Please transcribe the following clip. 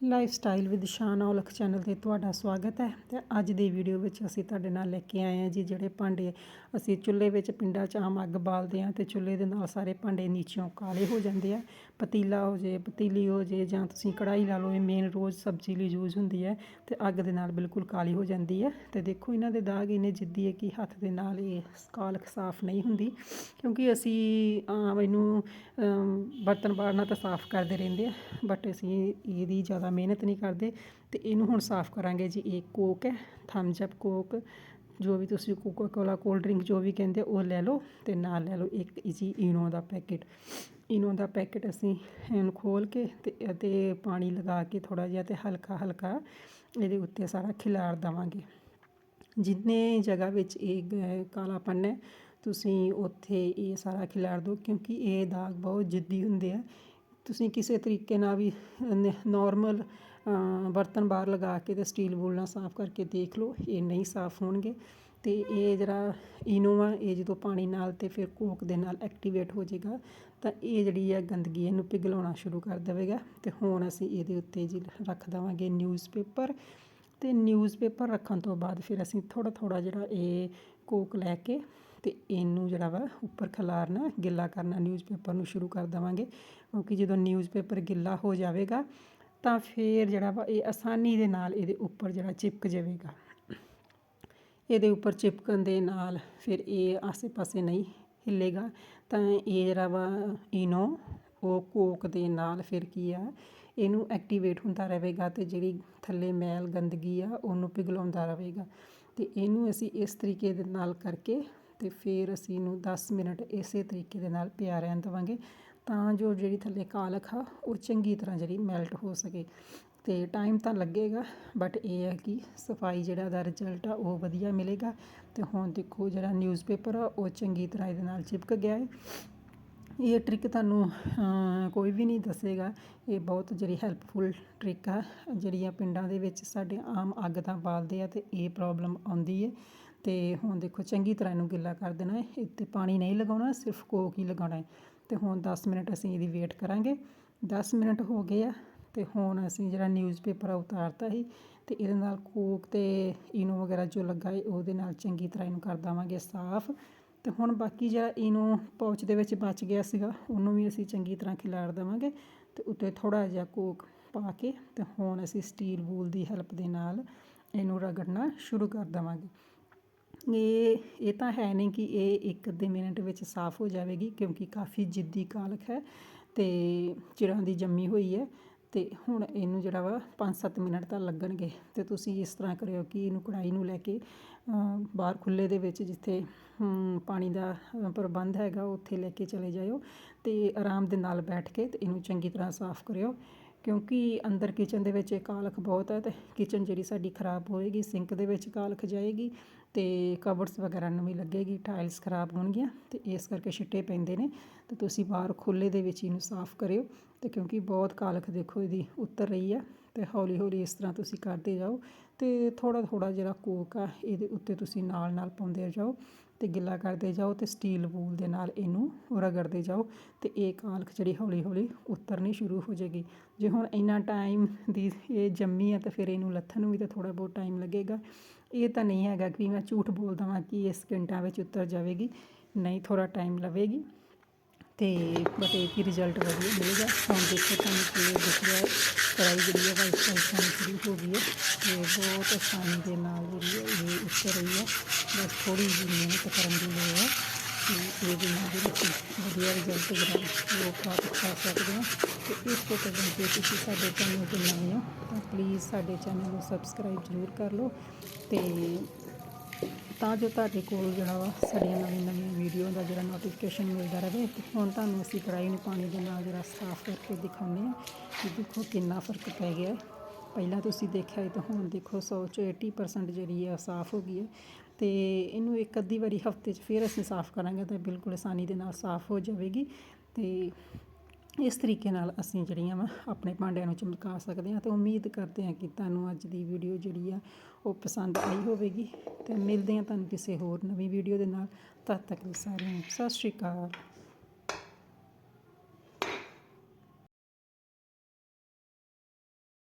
Lifestyle with Shan Aulakh channel ਤੇ ਤੁਹਾਡਾ ਸਵਾਗਤ ਹੈ ਤੇ ਅੱਜ ਦੀ ਵੀਡੀਓ ਵਿੱਚ ਅਸੀਂ ਤੁਹਾਡੇ ਨਾਲ ਲੈ ਕੇ ਆਏ ਹਾਂ ਜੀ, ਜਿਹੜੇ ਭਾਂਡੇ ਅਸੀਂ ਚੁੱਲ੍ਹੇ ਵਿੱਚ ਪਿੰਡਾਂ 'ਚ ਆਮ ਅੱਗ ਬਾਲਦੇ ਹਾਂ ਤੇ ਚੁੱਲ੍ਹੇ ਦੇ ਨਾਲ ਸਾਰੇ ਭਾਂਡੇ ਨੀਚਿਓਂ ਕਾਲੇ ਹੋ ਜਾਂਦੇ ਆ। ਪਤੀਲਾ ਹੋ ਜੇ, ਪਤੀਲੀ ਹੋ ਜੇ ਜਾਂ ਤੁਸੀਂ ਕੜਾਈ ਲਾ ਲਓ, ਇਹ ਮੇਨ ਰੋਜ਼ ਸਬਜ਼ੀ ਲਈ ਯੂਜ਼ ਹੁੰਦੀ ਹੈ ਤੇ ਅੱਗ ਦੇ ਨਾਲ ਬਿਲਕੁਲ ਕਾਲੀ ਹੋ ਜਾਂਦੀ ਹੈ। ਤੇ ਦੇਖੋ ਇਹਨਾਂ ਦੇ ਦਾਗ ਇੰਨੇ ਜਿੱਦੀ ਹੈ ਕਿ ਹੱਥ ਦੇ ਨਾਲ ਇਹ ਕਾਲਖ ਸਾਫ਼ ਨਹੀਂ ਹੁੰਦੀ ਕਿਉਂਕਿ ਅਸੀਂ ਆਮ ਇਹਨੂੰ ਬਰਤਨ ਬਾੜਨਾ ਤਾਂ ਸਾਫ਼ ਕਰਦੇ ਰਹਿੰਦੇ ਆ ਬਟ ਅਸੀਂ ਇਹਦੀ ਜ਼ਿਆਦਾ ਮਿਹਨਤ ਨਹੀਂ ਕਰਦੇ ਅਤੇ ਇਹਨੂੰ ਹੁਣ ਸਾਫ਼ ਕਰਾਂਗੇ ਜੀ ਇਹ ਕੋਕ ਹੈ ਥਮਸ ਅਪ ਕੋਕ, ਜੋ ਵੀ ਤੁਸੀਂ ਕੋਕਾ ਕੋਲਾ ਕੋਲਡ ਡਰਿੰਕ ਜੋ ਵੀ ਕਹਿੰਦੇ ਉਹ ਲੈ ਲਓ ਅਤੇ ਨਾਲ ਲੈ ਲਓ ਇੱਕ ਜੀ ਇਨੋ ਦਾ ਪੈਕੇਟ ਇਨੋ ਦਾ ਪੈਕੇਟ ਅਸੀਂ ਇਹਨੂੰ ਖੋਲ੍ਹ ਕੇ ਤੇ ਅਤੇ ਪਾਣੀ ਲਗਾ ਕੇ ਥੋੜ੍ਹਾ ਜਿਹਾ ਅਤੇ ਹਲਕਾ ਹਲਕਾ ਇਹਦੇ ਉੱਤੇ ਸਾਰਾ ਖਿਲਾਰ ਦੇਵਾਂਗੇ। ਜਿੰਨੇ ਜਗ੍ਹਾ ਵਿੱਚ ਇਹ ਕਾਲਾਪਨ ਹੈ, ਤੁਸੀਂ ਉੱਥੇ ਇਹ ਸਾਰਾ ਖਿਲਾਰ ਦਿਓ ਕਿਉਂਕਿ ਇਹ ਦਾਗ ਬਹੁਤ ਜਿੱਦੀ ਹੁੰਦੇ ਆ। ਤੁਸੀਂ ਕਿਸੇ ਤਰੀਕੇ ਨਾਲ ਵੀ ਨੋਰਮਲ ਬਰਤਨ ਬਾਹਰ ਲਗਾ ਕੇ ਅਤੇ ਸਟੀਲ ਬੋਲ ਨਾਲ ਸਾਫ਼ ਕਰਕੇ ਦੇਖ ਲਓ, ਇਹ ਨਹੀਂ ਸਾਫ਼ ਹੋਣਗੇ। ਅਤੇ ਇਹ ਜਿਹੜਾ ਇਨੋਵਾ ਇਹ ਜਦੋਂ ਪਾਣੀ ਨਾਲ ਅਤੇ ਫਿਰ ਕੋਕ ਦੇ ਨਾਲ ਐਕਟੀਵੇਟ ਹੋ ਜਾਏਗਾ, ਤਾਂ ਇਹ ਜਿਹੜੀ ਹੈ ਗੰਦਗੀ ਇਹਨੂੰ ਪਿਘਲਾਉਣਾ ਸ਼ੁਰੂ ਕਰ ਦੇਵੇਗਾ। ਅਤੇ ਹੁਣ ਅਸੀਂ ਇਹਦੇ ਉੱਤੇ ਜੀ ਰੱਖ ਦੇਵਾਂਗੇ ਨਿਊਜ਼ਪੇਪਰ ਤੇ ਨਿਊਜ਼ਪੇਪਰ ਰੱਖਣ ਤੋਂ ਬਾਅਦ ਫਿਰ ਅਸੀਂ ਥੋੜ੍ਹਾ ਥੋੜ੍ਹਾ ਜਿਹੜਾ ਇਹ ਕੋਕ ਲੈ ਕੇ ਅਤੇ ਇਹਨੂੰ ਜਿਹੜਾ ਵਾ ਉੱਪਰ ਖਿਲਾਰਨਾ, ਗਿੱਲਾ ਕਰਨਾ ਨਿਊਜ਼ਪੇਪਰ ਨੂੰ ਸ਼ੁਰੂ ਕਰ ਦੇਵਾਂਗੇ। ਕਿਉਂਕਿ ਜਦੋਂ ਨਿਊਜ਼ਪੇਪਰ ਗਿੱਲਾ ਹੋ ਜਾਵੇਗਾ, ਤਾਂ ਫਿਰ ਜਿਹੜਾ ਵਾ ਇਹ ਆਸਾਨੀ ਦੇ ਨਾਲ ਇਹਦੇ ਉੱਪਰ ਜਿਹੜਾ ਚਿਪਕ ਜਾਵੇਗਾ। ਇਹਦੇ ਉੱਪਰ ਚਿਪਕਣ ਦੇ ਨਾਲ ਫਿਰ ਇਹ ਆਸੇ-ਪਾਸੇ ਨਹੀਂ ਹਿੱਲੇਗਾ। ਤਾਂ ਇਹ ਜਿਹੜਾ ਵਾ ਇਨੋ ਉਹ ਕੋਕ ਦੇ ਨਾਲ ਫਿਰ ਕੀ ਆ, ਇਹਨੂੰ ਐਕਟੀਵੇਟ ਹੁੰਦਾ ਰਹੇਗਾ ਤੇ ਜਿਹੜੀ ਥੱਲੇ ਮੈਲ ਗੰਦਗੀ ਆ, ਉਹਨੂੰ ਪਿਘਲਾਉਂਦਾ ਰਹੇਗਾ। ਤੇ ਇਹਨੂੰ ਅਸੀਂ ਇਸ ਤਰੀਕੇ ਦੇ ਨਾਲ ਕਰਕੇ ਅਤੇ ਫਿਰ ਅਸੀਂ ਇਹਨੂੰ ਦਸ ਮਿੰਟ ਇਸੇ ਤਰੀਕੇ ਦੇ ਨਾਲ ਪਿਆ ਰਹਿਣ ਦੇਵਾਂਗੇ ਤਾਂ ਜੋ ਜਿਹੜੀ ਥੱਲੇ ਕਾਲਖ ਆ, ਉਹ ਚੰਗੀ ਤਰ੍ਹਾਂ ਜਿਹੜੀ ਮੈਲਟ ਹੋ ਸਕੇ। ਅਤੇ ਟਾਈਮ ਤਾਂ ਲੱਗੇਗਾ ਬਟ ਇਹ ਹੈ ਕਿ ਸਫ਼ਾਈ ਜਿਹੜਾ ਦਾ ਰਿਜ਼ਲਟ ਆ, ਉਹ ਵਧੀਆ ਮਿਲੇਗਾ। ਅਤੇ ਹੁਣ ਦੇਖੋ ਜਿਹੜਾ ਨਿਊਜ਼ਪੇਪਰ ਆ, ਉਹ ਚੰਗੀ ਤਰ੍ਹਾਂ ਇਹਦੇ ਨਾਲ ਚਿਪਕ ਗਿਆ ਹੈ। ਇਹ ਟ੍ਰਿਕ ਤੁਹਾਨੂੰ ਕੋਈ ਵੀ ਨਹੀਂ ਦੱਸੇਗਾ। ਇਹ ਬਹੁਤ ਜਿਹੜੀ ਹੈਲਪਫੁਲ ਟ੍ਰਿਕ ਆ, ਜਿਹੜੀਆਂ ਪਿੰਡਾਂ ਦੇ ਵਿੱਚ ਸਾਡੇ ਆਮ ਅੱਗ ਤਾਂ ਬਾਲਦੇ ਆ ਅਤੇ ਇਹ ਪ੍ਰੋਬਲਮ ਆਉਂਦੀ ਹੈ ਤੇ ਹੁਣ ਦੇਖੋ ਚੰਗੀ ਤਰ੍ਹਾਂ ਇਹਨੂੰ ਗਿੱਲਾ ਕਰ ਦੇਣਾ ਹੈ। ਇੱਥੇ ਪਾਣੀ ਨਹੀਂ ਲਗਾਉਣਾ, ਸਿਰਫ ਕੋਕ ਹੀ ਲਗਾਉਣਾ ਹੈ। ਤੇ ਹੁਣ 10 ਮਿੰਟ ਅਸੀਂ ਇਹਦੀ ਵੇਟ ਕਰਾਂਗੇ। 10 ਮਿੰਟ ਹੋ ਗਏ ਆ ਤੇ ਹੁਣ ਅਸੀਂ ਜਿਹੜਾ ਨਿਊਜ਼ਪੇਪਰ ਆ ਉਤਾਰਤਾ ਸੀ ਤੇ ਇਹਦੇ ਨਾਲ ਕੋਕ ਤੇ ਇਨੋ ਵਗੈਰਾ ਜੋ ਲੱਗਾ ਹੈ ਉਹਦੇ ਨਾਲ ਚੰਗੀ ਤਰ੍ਹਾਂ ਇਹਨੂੰ ਕਰ ਦੇਵਾਂਗੇ ਸਾਫ਼। ਤੇ ਹੁਣ ਬਾਕੀ ਜਿਹੜਾ ਇਨੋ ਪਾਊਚ ਦੇ ਵਿੱਚ ਬਚ ਗਿਆ ਸੀਗਾ, ਉਹਨੂੰ ਵੀ ਅਸੀਂ ਚੰਗੀ ਤਰ੍ਹਾਂ ਖਿਲਾਰ ਦੇਵਾਂਗੇ ਤੇ ਉੱਤੇ ਥੋੜਾ ਜਿਹਾ ਕੋਕ ਪਾ ਕੇ ਤੇ ਹੁਣ ਅਸੀਂ ਸਟੀਲ ਬੂਲ ਦੀ ਹੈਲਪ ਦੇ ਨਾਲ ਇਹਨੂੰ ਰਗੜਨਾ ਸ਼ੁਰੂ ਕਰ ਦੇਵਾਂਗੇ। ਇਹ ਇਹ ਤਾਂ ਹੈ ਨਹੀਂ ਕਿ ਇਹ ਇੱਕ ਅੱਧੇ ਮਿੰਟ ਵਿੱਚ ਸਾਫ਼ ਹੋ ਜਾਵੇਗੀ ਕਿਉਂਕਿ ਕਾਫੀ ਜਿੱਦੀ ਕਾਲਖ ਹੈ ਤੇ ਚਿਰਾਂ ਦੀ ਜੰਮੀ ਹੋਈ ਹੈ ਤੇ ਹੁਣ ਇਹਨੂੰ ਜਿਹੜਾ ਵਾ 5-7 ਮਿੰਟ ਤਾਂ ਲੱਗਣਗੇ ਤੇ ਤੁਸੀਂ ਇਸ ਤਰ੍ਹਾਂ ਕਰਿਓ ਕਿ ਇਹਨੂੰ ਕੜਾਈ ਨੂੰ ਲੈ ਕੇ ਬਾਹਰ ਖੁੱਲੇ ਦੇ ਵਿੱਚ ਜਿੱਥੇ ਪਾਣੀ ਦਾ ਪ੍ਰਬੰਧ ਹੈਗਾ ਉੱਥੇ ਲੈ ਕੇ ਚਲੇ ਜਾਇਓ ਤੇ ਆਰਾਮ ਦੇ ਨਾਲ ਬੈਠ ਕੇ ਤੇ ਇਹਨੂੰ ਚੰਗੀ ਤਰ੍ਹਾਂ ਸਾਫ਼ ਕਰਿਓ। ਕਿਉਂਕਿ ਅੰਦਰ ਕਿਚਨ ਦੇ ਵਿੱਚ ਇਹ ਕਾਲਖ ਬਹੁਤ ਹੈ ਅਤੇ ਕਿਚਨ ਜਿਹੜੀ ਸਾਡੀ ਖਰਾਬ ਹੋਏਗੀ ਸਿੰਕ ਦੇ ਵਿੱਚ ਕਾਲਖ ਜਾਏਗੀ ਅਤੇ ਕਬਰਡਸ ਵਗੈਰਾ ਨੂੰ ਵੀ ਲੱਗੇਗੀ ਟਾਇਲਸ ਖਰਾਬ ਹੋਣਗੀਆਂ ਅਤੇ ਇਸ ਕਰਕੇ ਛਿੱਟੇ ਪੈਂਦੇ ਨੇ ਅਤੇ ਤੁਸੀਂ ਬਾਹਰ ਖੁੱਲ੍ਹੇ ਦੇ ਵਿੱਚ ਇਹਨੂੰ ਸਾਫ਼ ਕਰਿਓ ਅਤੇ ਕਿਉਂਕਿ ਬਹੁਤ ਕਾਲਖ ਦੇਖੋ ਇਹਦੀ ਉੱਤਰ ਰਹੀ ਹੈ ਤੇ ਹੌਲੀ ਹੌਲੀ ਇਸ ਤਰ੍ਹਾਂ ਤੁਸੀਂ ਕਰਦੇ ਜਾਓ ਤੇ ਥੋੜ੍ਹਾ ਥੋੜ੍ਹਾ ਜਿਹੜਾ ਕੋਕ ਆ, ਇਹਦੇ ਉੱਤੇ ਤੁਸੀਂ ਨਾਲ ਨਾਲ ਪਾਉਂਦੇ ਜਾਓ ਅਤੇ ਗਿੱਲਾ ਕਰਦੇ ਜਾਓ ਅਤੇ ਸਟੀਲ ਬੂਲ ਦੇ ਨਾਲ ਇਹਨੂੰ ਰਗੜਦੇ ਜਾਓ ਅਤੇ ਇਹ ਕਾਲਖ ਜਿਹੜੀ ਹੌਲੀ ਹੌਲੀ ਉਤਰਨੀ ਸ਼ੁਰੂ ਹੋ ਜਾਏਗੀ। ਜੇ ਹੁਣ ਇੰਨਾ ਟਾਈਮ ਦੀ ਇਹ ਜੰਮੀ ਆ ਤਾਂ ਫਿਰ ਇਹਨੂੰ ਲੱਥਣ ਨੂੰ ਵੀ ਤਾਂ ਥੋੜ੍ਹਾ ਬਹੁਤ ਟਾਈਮ ਲੱਗੇਗਾ। ਇਹ ਤਾਂ ਨਹੀਂ ਹੈਗਾ ਕਿ ਮੈਂ ਝੂਠ ਬੋਲ ਦਵਾਂ ਕਿ ਇਸ ਘੰਟਾ ਵਿੱਚ ਉਤਰ ਜਾਵੇਗੀ, ਨਹੀਂ ਥੋੜ੍ਹਾ ਟਾਈਮ ਲਵੇਗੀ। ਤੇ ਬਟ ਇਹ ਕੀ ਰਿਜ਼ਲਟ ਵਧੀਆ ਮਿਲੇਗਾ। ਹੁਣ ਦੇਖੋ ਤੁਹਾਨੂੰ ਕੀ ਦਿਖ ਰਿਹਾ ਹੈ। ਕੜਾਈ ਜਿਹੜੀ ਹੈ ਵਾਈਟ ਵਾਈਟ ਹੋਣੀ ਸ਼ੁਰੂ ਹੋ ਗਈ ਹੈ ਤੇ ਬਹੁਤ ਆਸਾਨੀ ਦੇ ਨਾਲ ਜਿਹੜੀ ਹੈ ਇਹ ਉੱਤਰ ਰਹੀ ਹੈ। ਬਸ ਥੋੜੀ ਜਿਹੀ ਮਿਹਨਤ ਕਰਨ ਦੀ ਲੋੜ ਹੈ ਤੇ ਇਹਦੇ ਨਾਲ ਜਿਹੜੀ ਵਧੀਆ ਰਿਜ਼ਲਟ ਜਿਹੜਾ ਲੋਕ ਉਹ ਪ੍ਰਾਪਤ ਕਰ ਸਕਦੇ ਹਾਂ ਤੇ ਇਸ ਤੋਂ ਪਹਿਲਾਂ ਜੇ ਤੁਸੀਂ ਸਾਡੇ ਚੈਨਲ ਤੇ ਨਵੇਂ ਹੋ ਤਾਂ ਪਲੀਜ਼ ਸਾਡੇ ਚੈਨਲ ਨੂੰ ਸਬਸਕ੍ਰਾਈਬ ਜ਼ਰੂਰ ਕਰ ਲਓ ਤੇ ਤਾਂ ਜੋ ਤੁਹਾਡੇ ਕੋਲ ਜਿਹੜਾ ਵਾ ਸਾਡੀਆਂ ਨਵੀਂ ਨਵੀਂ ਵੀਡੀਓ ਦਾ ਜਿਹੜਾ ਨੋਟੀਫਿਕੇਸ਼ਨ ਮਿਲਦਾ ਰਹੇ। ਤੇ ਹੁਣ ਤੁਹਾਨੂੰ ਅਸੀਂ ਕੜਾਈ ਨੂੰ ਪਾਣੀ ਦੇ ਨਾਲ ਜਿਹੜਾ ਸਾਫ਼ ਕਰਕੇ ਦਿਖਾਉਂਦੇ ਹਾਂ ਕਿ ਦੇਖੋ ਕਿੰਨਾ ਫ਼ਰਕ ਪੈ ਗਿਆ। ਪਹਿਲਾਂ ਤੁਸੀਂ ਦੇਖਿਆ ਹੈ ਤਾਂ ਹੁਣ ਦੇਖੋ 100 'ਚ 80% ਜਿਹੜੀ ਆ ਸਾਫ਼ ਹੋ ਗਈ ਹੈ ਤੇ ਇਹਨੂੰ ਇੱਕ ਅੱਧੀ ਵਾਰੀ ਹਫ਼ਤੇ 'ਚ ਫਿਰ ਅਸੀਂ ਸਾਫ਼ ਕਰਾਂਗੇ ਤਾਂ ਬਿਲਕੁਲ ਆਸਾਨੀ ਦੇ ਨਾਲ ਸਾਫ਼ ਹੋ ਜਾਵੇਗੀ ਤੇ ਇਸ ਤਰੀਕੇ ਨਾਲ ਅਸੀਂ ਜਿਹੜੀਆਂ ਵਾ ਆਪਣੇ ਭਾਂਡਿਆਂ ਨੂੰ ਚਮਕਾ ਸਕਦੇ ਹਾਂ ਅਤੇ ਉਮੀਦ ਕਰਦੇ ਹਾਂ ਕਿ ਤੁਹਾਨੂੰ ਅੱਜ ਦੀ ਵੀਡੀਓ ਜਿਹੜੀ ਆ ਉਹ ਪਸੰਦ ਆਈ ਹੋਵੇਗੀ ਅਤੇ ਮਿਲਦੇ ਹਾਂ ਤੁਹਾਨੂੰ ਕਿਸੇ ਹੋਰ ਨਵੀਂ ਵੀਡੀਓ ਦੇ ਨਾਲ, ਤਦ ਤੱਕ ਲਈ ਸਾਰਿਆਂ ਨੂੰ ਸਤਿ ਸ਼੍ਰੀ ਅਕਾਲ।